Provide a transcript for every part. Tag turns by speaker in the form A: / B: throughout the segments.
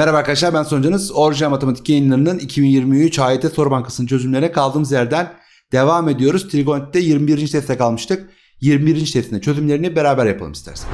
A: Merhaba arkadaşlar ben Soncanız. Orijinal Matematik yayınlarının 2023 AYT Soru Bankası'nın çözümlerine kaldığımız yerden devam ediyoruz. Trigonometride 21. testte kalmıştık. 21. testinde çözümlerini beraber yapalım istersen.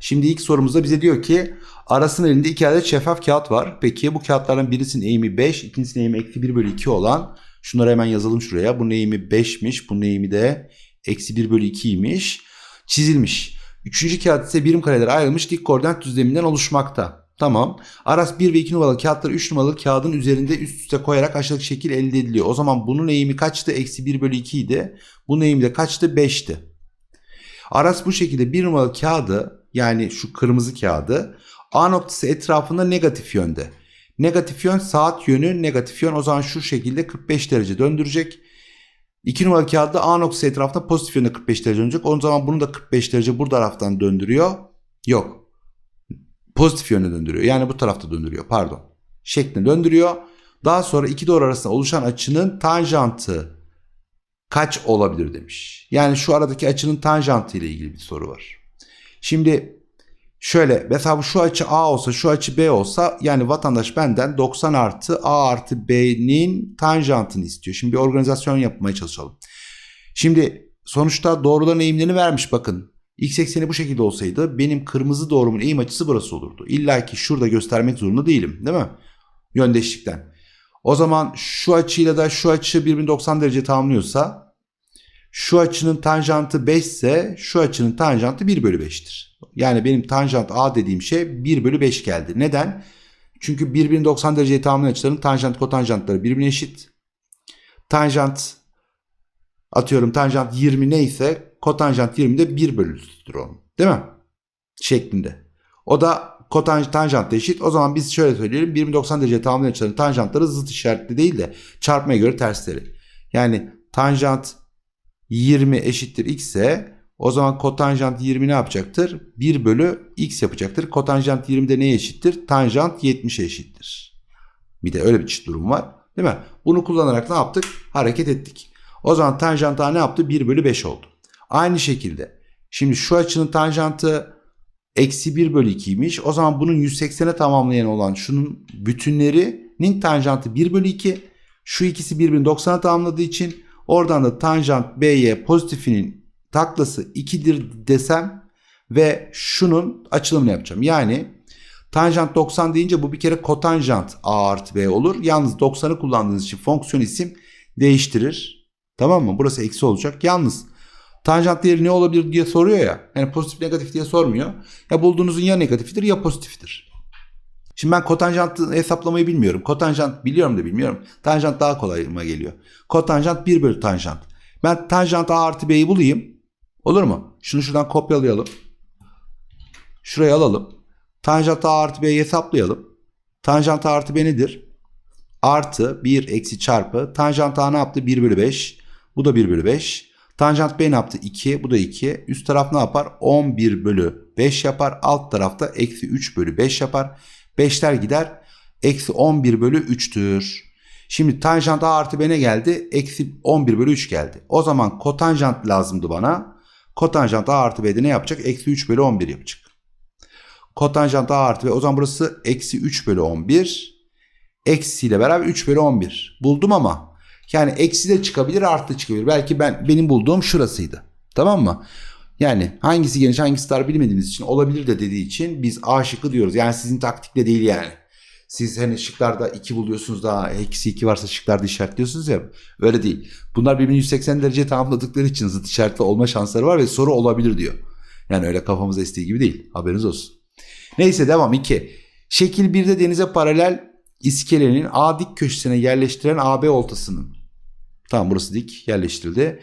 A: Şimdi ilk sorumuzda bize diyor ki arasının elinde iki adet şeffaf kağıt var. Peki bu kağıtlardan birisinin eğimi 5, ikincisinin eğimi eksi 1 bölü 2 olan şunları hemen yazalım şuraya. Bunun eğimi 5'miş, bunun eğimi de eksi 1 bölü 2'ymiş. Çizilmiş. Üçüncü kağıt ise birim karelere ayrılmış dik koordinat düzleminden oluşmakta. Tamam. Aras 1 ve 2 numaralı kağıtları 3 numaralı kağıdın üzerinde üst üste koyarak aşağıdaki şekil elde ediliyor. O zaman bunun eğimi kaçtı? Eksi 1 bölü 2 idi. Bunun eğimi de kaçtı? 5'ti. Aras bu şekilde 1 numaralı kağıdı yani şu kırmızı kağıdı A noktası etrafında negatif yönde. Negatif yön saat yönü negatif yön o zaman şu şekilde 45 derece döndürecek. 2 numaralı kağıdı A noktası etrafında pozitif yönde 45 derece dönecek. O zaman bunu da 45 derece bu taraftan döndürüyor. Yok. Pozitif yönde döndürüyor. Yani bu tarafta döndürüyor pardon. Şeklinde döndürüyor. Daha sonra iki doğru arasında oluşan açının tanjantı kaç olabilir demiş. Yani şu aradaki açının tanjantı ile ilgili bir soru var. Şimdi şöyle mesela şu açı A olsa şu açı B olsa yani vatandaş benden 90 artı A artı B'nin tanjantını istiyor. Şimdi bir organizasyon yapmaya çalışalım. Şimdi sonuçta doğruların eğimlerini vermiş bakın. X ekseni bu şekilde olsaydı benim kırmızı doğrumun eğim açısı burası olurdu. İlla ki şurada göstermek zorunda değilim değil mi? Yöndeşlikten. O zaman şu açıyla da şu açı birbirini 90 derece tamamlıyorsa şu açının tanjantı 5 ise şu açının tanjantı 1 bölü 5'tir. Yani benim tanjant A dediğim şey 1 bölü 5 geldi. Neden? Çünkü birbirini 90 dereceye tamamlayan açıların tanjant kotanjantları birbirine eşit. Tanjant atıyorum tanjant 20 neyse kotanjant 20 de 1 bölüsüdür onun. Değil mi? Şeklinde. O da kotanjant tanjant eşit. O zaman biz şöyle söyleyelim. 20 90 derece tamamlayan açıların tanjantları zıt işaretli değil de çarpmaya göre tersleri. Yani tanjant 20 eşittir x ise o zaman kotanjant 20 ne yapacaktır? 1 bölü x yapacaktır. Kotanjant 20 de neye eşittir? Tanjant 70'e eşittir. Bir de öyle bir durum var. Değil mi? Bunu kullanarak ne yaptık? Hareket ettik. O zaman tanjant A ne yaptı? 1 bölü 5 oldu. Aynı şekilde şimdi şu açının tanjantı eksi 1 bölü 2'ymiş. O zaman bunun 180'e tamamlayan olan şunun bütünlerinin tanjantı 1 bölü 2. Şu ikisi birbirini 90'a tamamladığı için oradan da tanjant B'ye pozitifinin taklası 2'dir desem ve şunun açılımını yapacağım. Yani tanjant 90 deyince bu bir kere kotanjant A artı B olur. Yalnız 90'ı kullandığınız için fonksiyon isim değiştirir. Tamam mı? Burası eksi olacak. Yalnız tanjant değeri ne olabilir diye soruyor ya. Yani pozitif negatif diye sormuyor. Ya bulduğunuzun ya negatifidir ya pozitiftir. Şimdi ben kotanjantı hesaplamayı bilmiyorum. Kotanjant biliyorum da bilmiyorum. Tanjant daha kolayıma geliyor. Kotanjant 1 bölü tanjant. Ben tanjant A artı B'yi bulayım. Olur mu? Şunu şuradan kopyalayalım. Şuraya alalım. Tanjant A artı B'yi hesaplayalım. Tanjant A artı B nedir? Artı 1 eksi çarpı. Tanjant A ne yaptı? 1 bölü 5. Bu da 1 bölü 5. Tanjant B ne yaptı? 2. Bu da 2. Üst taraf ne yapar? 11 bölü 5 yapar. Alt tarafta eksi 3 bölü 5 yapar. 5'ler gider. Eksi 11 bölü 3'tür. Şimdi tanjant A artı B ne geldi? Eksi 11 bölü 3 geldi. O zaman kotanjant lazımdı bana. Kotanjant A artı B'de ne yapacak? Eksi 3 bölü 11 yapacak. Kotanjant A artı B o zaman burası eksi 3 bölü 11. Eksiyle beraber 3 bölü 11. Buldum ama yani eksi de çıkabilir artı çıkabilir. Belki ben benim bulduğum şurasıydı. Tamam mı? Yani hangisi geniş hangisi dar bilmediğimiz için olabilir de dediği için biz A şıkkı diyoruz. Yani sizin taktikle değil yani. Siz hani şıklarda 2 buluyorsunuz daha eksi 2 varsa şıklarda işaretliyorsunuz ya. Öyle değil. Bunlar birbirini 180 derece tamamladıkları için zıt işaretli olma şansları var ve soru olabilir diyor. Yani öyle kafamız estiği gibi değil. Haberiniz olsun. Neyse devam 2. Şekil 1'de denize paralel iskelenin A dik köşesine yerleştiren AB oltasının. Tamam burası dik yerleştirildi.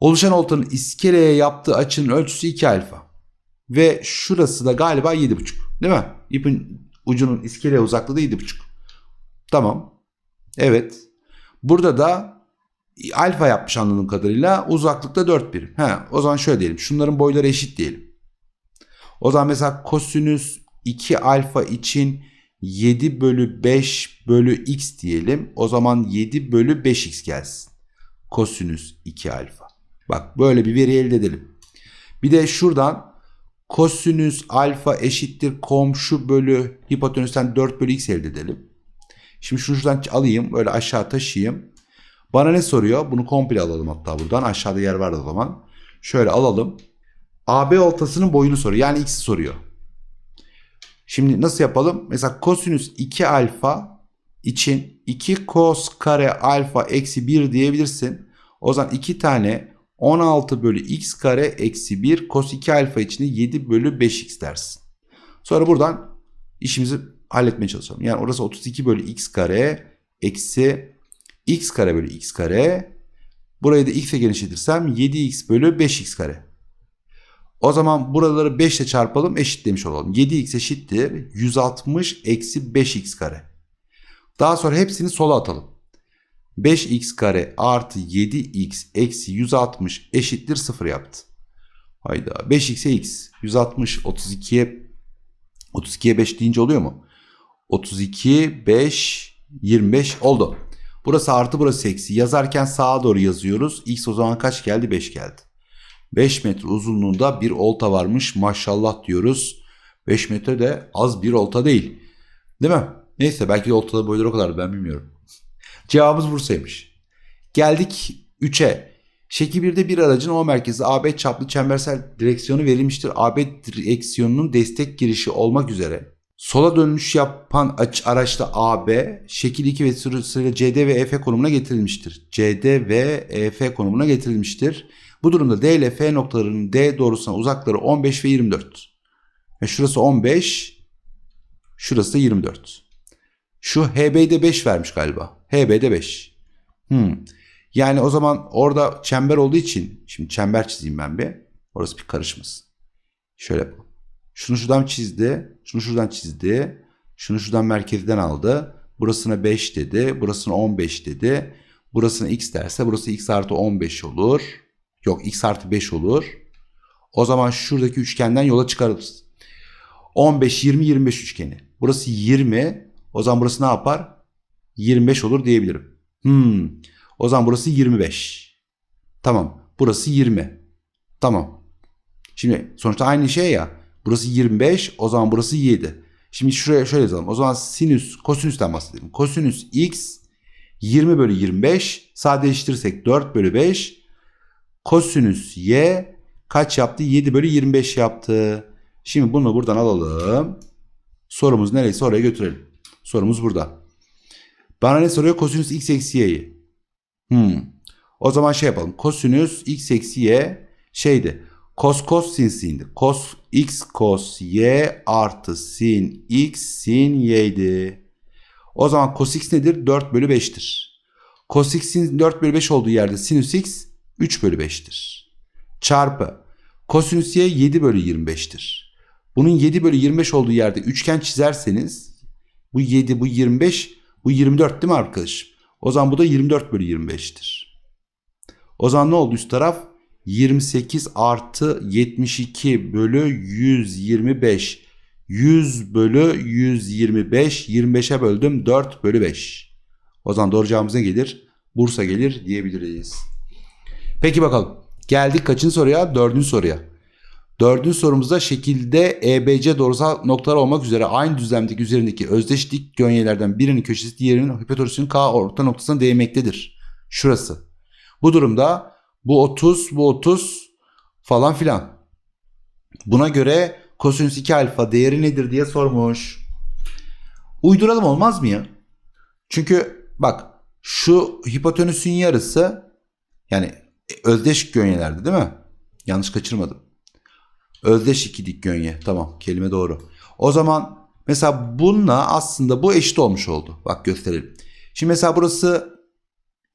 A: Oluşan oltanın iskeleye yaptığı açının ölçüsü 2 alfa. Ve şurası da galiba 7,5. Değil mi? İpin ucunun iskeleye uzaklığı da 7,5. Tamam. Evet. Burada da alfa yapmış anladığım kadarıyla uzaklıkta 4 birim. He, o zaman şöyle diyelim. Şunların boyları eşit diyelim. O zaman mesela kosinüs 2 alfa için 7 bölü 5 bölü x diyelim. O zaman 7 bölü 5x gelsin. Kosinüs 2 alfa. Bak böyle bir veri elde edelim. Bir de şuradan Kosinüs alfa eşittir komşu bölü hipotenüsten 4 bölü x elde edelim. Şimdi şunu şuradan alayım böyle aşağı taşıyayım. Bana ne soruyor? Bunu komple alalım hatta buradan. Aşağıda yer var o zaman. Şöyle alalım. AB oltasının boyunu soruyor. Yani x'i soruyor. Şimdi nasıl yapalım? Mesela kosinüs 2 alfa için 2 kos kare alfa eksi 1 diyebilirsin. O zaman 2 tane 16 bölü x kare eksi 1 kos 2 alfa için de 7 bölü 5x dersin. Sonra buradan işimizi halletmeye çalışalım. Yani orası 32 bölü x kare eksi x kare bölü x kare. Burayı da x'e genişletirsem 7x bölü 5x kare. O zaman buraları 5 ile çarpalım eşitlemiş olalım. 7x eşittir 160 eksi 5x kare. Daha sonra hepsini sola atalım. 5x kare artı 7x eksi 160 eşittir 0 yaptı. Hayda 5x'e x 160 32'ye 32'ye 5 deyince oluyor mu? 32 5 25 oldu. Burası artı burası eksi. Yazarken sağa doğru yazıyoruz. X o zaman kaç geldi? 5 geldi. 5 metre uzunluğunda bir olta varmış. Maşallah diyoruz. 5 metre de az bir olta değil. Değil mi? Neyse belki de oltalı boyları o kadar ben bilmiyorum. Cevabımız Bursa'ymış. Geldik 3'e. Şekil 1'de bir aracın O merkezi AB çaplı çembersel direksiyonu verilmiştir. AB direksiyonunun destek girişi olmak üzere sola dönüş yapan araçta AB şekil 2 ve sırasıyla CD ve EF konumuna getirilmiştir. CD ve EF konumuna getirilmiştir. Bu durumda D ile F noktalarının D doğrusuna uzakları 15 ve 24. Ve şurası 15, şurası da 24. Şu HB'de 5 vermiş galiba. HB'de 5. Hmm. Yani o zaman orada çember olduğu için şimdi çember çizeyim ben bir. Orası bir karışmasın. Şöyle yapalım. Şunu şuradan çizdi. Şunu şuradan çizdi. Şunu şuradan merkezden aldı. Burasına 5 dedi. Burasına 15 dedi. Burasına x derse burası x artı 15 olur. Yok x artı 5 olur. O zaman şuradaki üçgenden yola çıkarırız. 15, 20, 25 üçgeni. Burası 20. O zaman burası ne yapar? 25 olur diyebilirim. Hmm. O zaman burası 25. Tamam. Burası 20. Tamam. Şimdi sonuçta aynı şey ya. Burası 25. O zaman burası 7. Şimdi şuraya şöyle yazalım. O zaman sinüs, kosinüsten bahsedelim. Kosinüs x 20 bölü 25. Sadeleştirirsek 4 bölü 5. Kosinüs y kaç yaptı? 7 bölü 25 yaptı. Şimdi bunu buradan alalım. Sorumuz nereyse oraya götürelim. Sorumuz burada. Bana ne soruyor? Kosinüs x eksi y'yi. Hmm. O zaman şey yapalım. Kosinüs x eksi y şeydi. Kos kos sin sindi. Kos x kos y artı sin x sin y'ydi. O zaman cos x nedir? 4 bölü 5'tir. Cos x'in 4 bölü 5 olduğu yerde sinüs x 3 bölü 5'tir. Çarpı kosinüs y 7 bölü 25'tir. Bunun 7 bölü 25 olduğu yerde üçgen çizerseniz bu 7 bu 25 bu 24 değil mi arkadaşım? O zaman bu da 24 bölü 25'tir. O zaman ne oldu üst taraf? 28 artı 72 bölü 125. 100 bölü 125. 25'e böldüm 4 bölü 5. O zaman doğru cevabımız ne gelir? Bursa gelir diyebiliriz. Peki bakalım. Geldik kaçıncı soruya? Dördüncü soruya. Dördüncü sorumuzda şekilde EBC doğrusal noktalar olmak üzere aynı düzlemdeki üzerindeki özdeş dik gönyelerden birinin köşesi diğerinin hipotenüsünün K orta noktasına değmektedir. Şurası. Bu durumda bu 30, bu 30 falan filan. Buna göre kosinüs 2 alfa değeri nedir diye sormuş. Uyduralım olmaz mı ya? Çünkü bak şu hipotenüsün yarısı yani özdeş gönyelerde değil mi? Yanlış kaçırmadım. Özdeş iki dik gönye. Tamam kelime doğru. O zaman mesela bununla aslında bu eşit olmuş oldu. Bak gösterelim. Şimdi mesela burası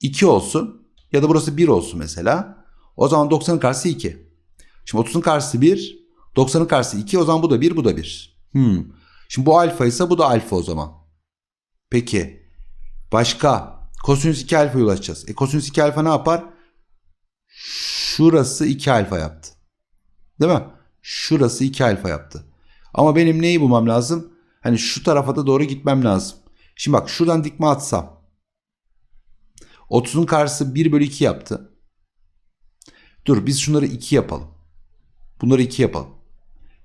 A: 2 olsun ya da burası 1 olsun mesela. O zaman 90'ın karşısı 2. Şimdi 30'un karşısı 1. 90'ın karşısı 2. O zaman bu da 1 bu da 1. Hmm. Şimdi bu alfa ise bu da alfa o zaman. Peki. Başka. Kosinüs 2 alfaya ulaşacağız. E kosinüs 2 alfa ne yapar? Şurası 2 alfa yaptı. Değil mi? Şurası 2 alfa yaptı. Ama benim neyi bulmam lazım? Hani şu tarafa da doğru gitmem lazım. Şimdi bak şuradan dikme atsam. 30'un karşısı 1 bölü 2 yaptı. Dur biz şunları 2 yapalım. Bunları 2 yapalım.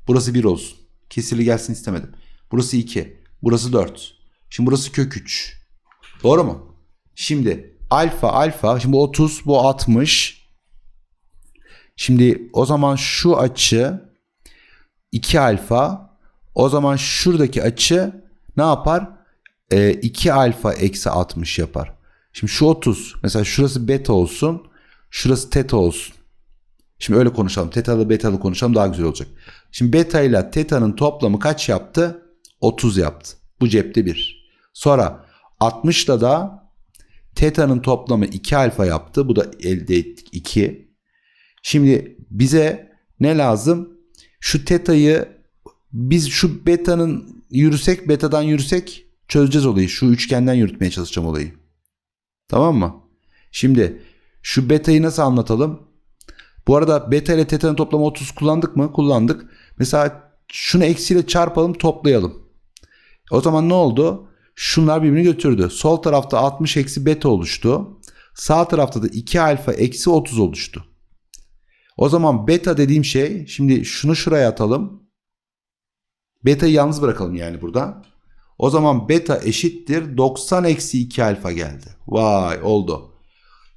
A: Burası 1 olsun. Kesirli gelsin istemedim. Burası 2. Burası 4. Şimdi burası kök 3. Doğru mu? Şimdi alfa alfa. Şimdi bu 30 bu 60. Şimdi o zaman şu açı 2 alfa. O zaman şuradaki açı ne yapar? Ee, 2 alfa eksi 60 yapar. Şimdi şu 30. Mesela şurası beta olsun. Şurası teta olsun. Şimdi öyle konuşalım. Tetalı betalı konuşalım daha güzel olacak. Şimdi beta ile teta'nın toplamı kaç yaptı? 30 yaptı. Bu cepte 1. Sonra 60'la da teta'nın toplamı 2 alfa yaptı. Bu da elde ettik 2. Şimdi bize ne lazım? Şu teta'yı biz şu beta'nın yürüsek betadan yürüsek çözeceğiz olayı. Şu üçgenden yürütmeye çalışacağım olayı. Tamam mı? Şimdi şu beta'yı nasıl anlatalım? Bu arada beta ile teta'nın toplamı 30 kullandık mı? Kullandık. Mesela şunu eksiyle çarpalım toplayalım. O zaman ne oldu? Şunlar birbirini götürdü. Sol tarafta 60 eksi beta oluştu. Sağ tarafta da 2 alfa eksi 30 oluştu. O zaman beta dediğim şey şimdi şunu şuraya atalım. Beta'yı yalnız bırakalım yani burada. O zaman beta eşittir 90 eksi 2 alfa geldi. Vay oldu.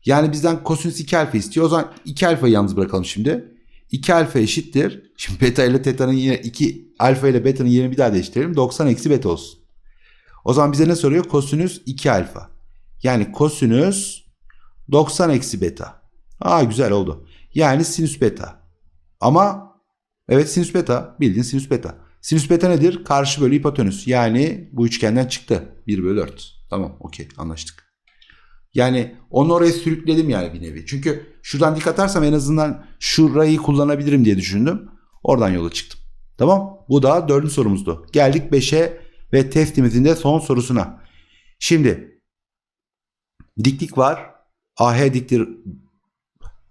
A: Yani bizden kosinüs 2 alfa istiyor. O zaman 2 alfayı yalnız bırakalım şimdi. 2 alfa eşittir. Şimdi beta ile teta'nın yine 2 alfa ile beta'nın yerini bir daha değiştirelim. 90 eksi beta olsun. O zaman bize ne soruyor? Kosinüs 2 alfa. Yani kosinüs 90 eksi beta. Aa güzel oldu. Yani sinüs beta. Ama evet sinüs beta. Bildiğin sinüs beta. Sinüs beta nedir? Karşı bölü hipotenüs. Yani bu üçgenden çıktı. 1 bölü 4. Tamam okey anlaştık. Yani onu oraya sürükledim yani bir nevi. Çünkü şuradan dik atarsam en azından şurayı kullanabilirim diye düşündüm. Oradan yola çıktım. Tamam. Bu da dördüncü sorumuzdu. Geldik 5'e ve testimizin de son sorusuna. Şimdi diklik var. AH diktir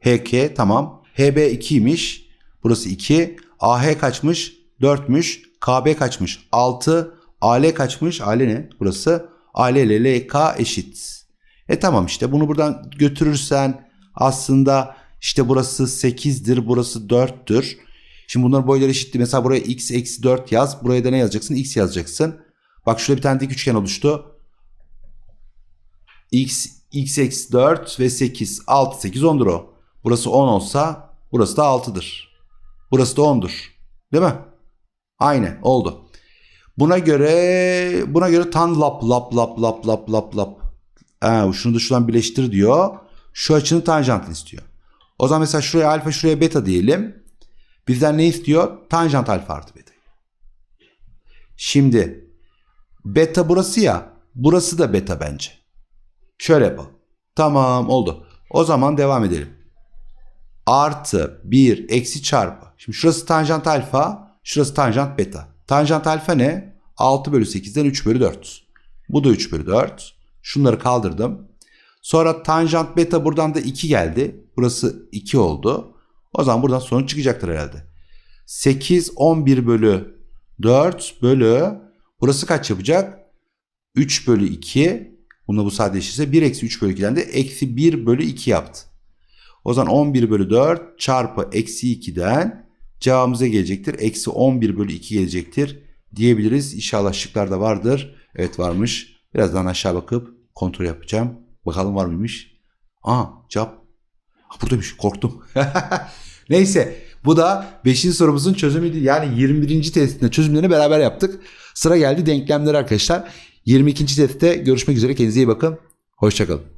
A: HK tamam. HB 2'ymiş. Burası 2. AH kaçmış? 4'müş. KB kaçmış? 6. AL kaçmış? AL ne? Burası. AL ile LK eşit. E tamam işte bunu buradan götürürsen aslında işte burası 8'dir, burası 4'tür. Şimdi bunların boyları eşitti. Mesela buraya x eksi 4 yaz. Buraya da ne yazacaksın? x yazacaksın. Bak şurada bir tane dik üçgen oluştu. x, x eksi 4 ve 8. 6, 8, 10'dur o. Burası 10 olsa burası da 6'dır. Burası da 10'dur. Değil mi? Aynen oldu. Buna göre buna göre tan lap lap lap lap lap lap lap. Ha, şunu da şuradan birleştir diyor. Şu açının tanjantını istiyor. O zaman mesela şuraya alfa şuraya beta diyelim. Bizden ne istiyor? Tanjant alfa artı beta. Şimdi beta burası ya. Burası da beta bence. Şöyle yapalım. Tamam oldu. O zaman devam edelim. Artı 1 eksi çarpı. Şimdi şurası tanjant alfa. Şurası tanjant beta. Tanjant alfa ne? 6 bölü 8'den 3 bölü 4. Bu da 3 bölü 4. Şunları kaldırdım. Sonra tanjant beta buradan da 2 geldi. Burası 2 oldu. O zaman buradan sonuç çıkacaktır herhalde. 8 11 bölü 4 bölü burası kaç yapacak? 3 bölü 2. Bunda bu sadeleşirse 1 eksi 3 bölü 2'den de eksi 1 bölü 2 yaptı. O zaman 11 bölü 4 çarpı eksi 2'den cevabımıza gelecektir. Eksi 11 bölü 2 gelecektir diyebiliriz. İnşallah şıklarda vardır. Evet varmış. Birazdan aşağı bakıp kontrol yapacağım. Bakalım var mıymış? Aa cevap. Buradaymış korktum. Neyse bu da 5. sorumuzun çözümüydü. Yani 21. testinde çözümlerini beraber yaptık. Sıra geldi denklemlere arkadaşlar. 22. testte görüşmek üzere. Kendinize iyi bakın. Hoşçakalın.